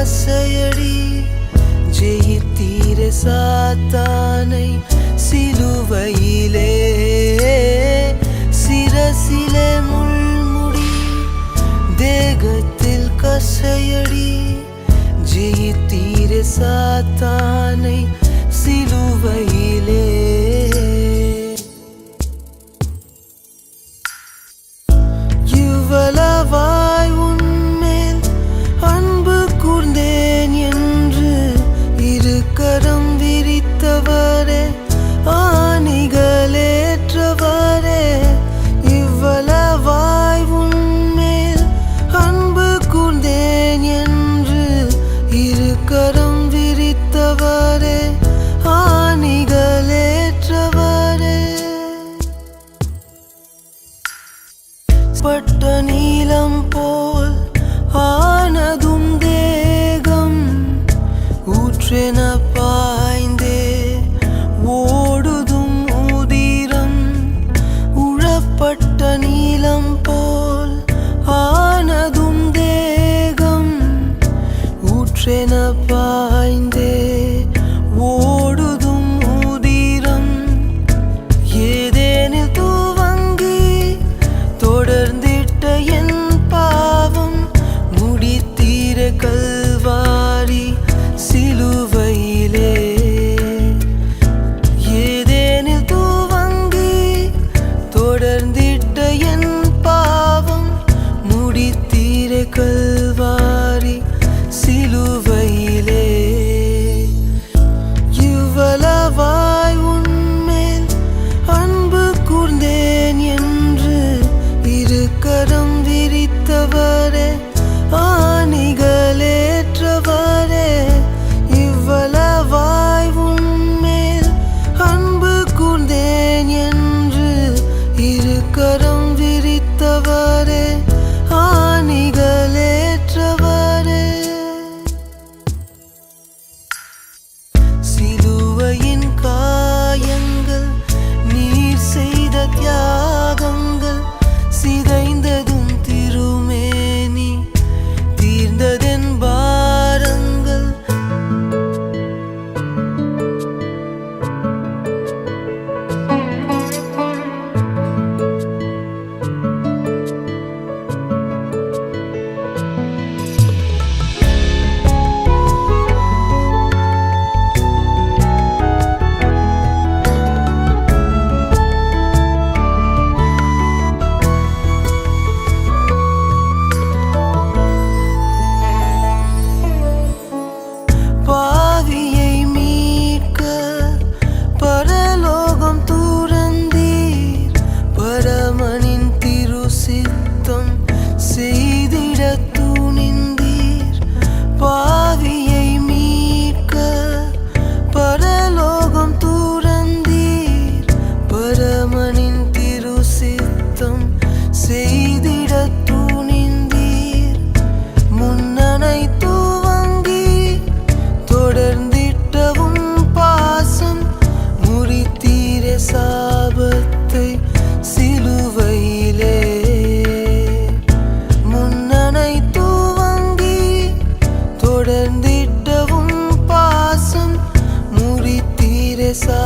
ஆசையடி ஜெயித்தீர சாத்தானை சிலுவையிலே. சிரசிலே முள்முடி தேகத்தில் கசையடி ஜெயித்தீர சாத்தானை சிலுவையிலே. வென பாய்ந்தே சாபத்தை சிலுவையிலே. முன்னனை தூவங்கி தொடர்ந்திட்டவும் பாசம் முறித்தீரே சா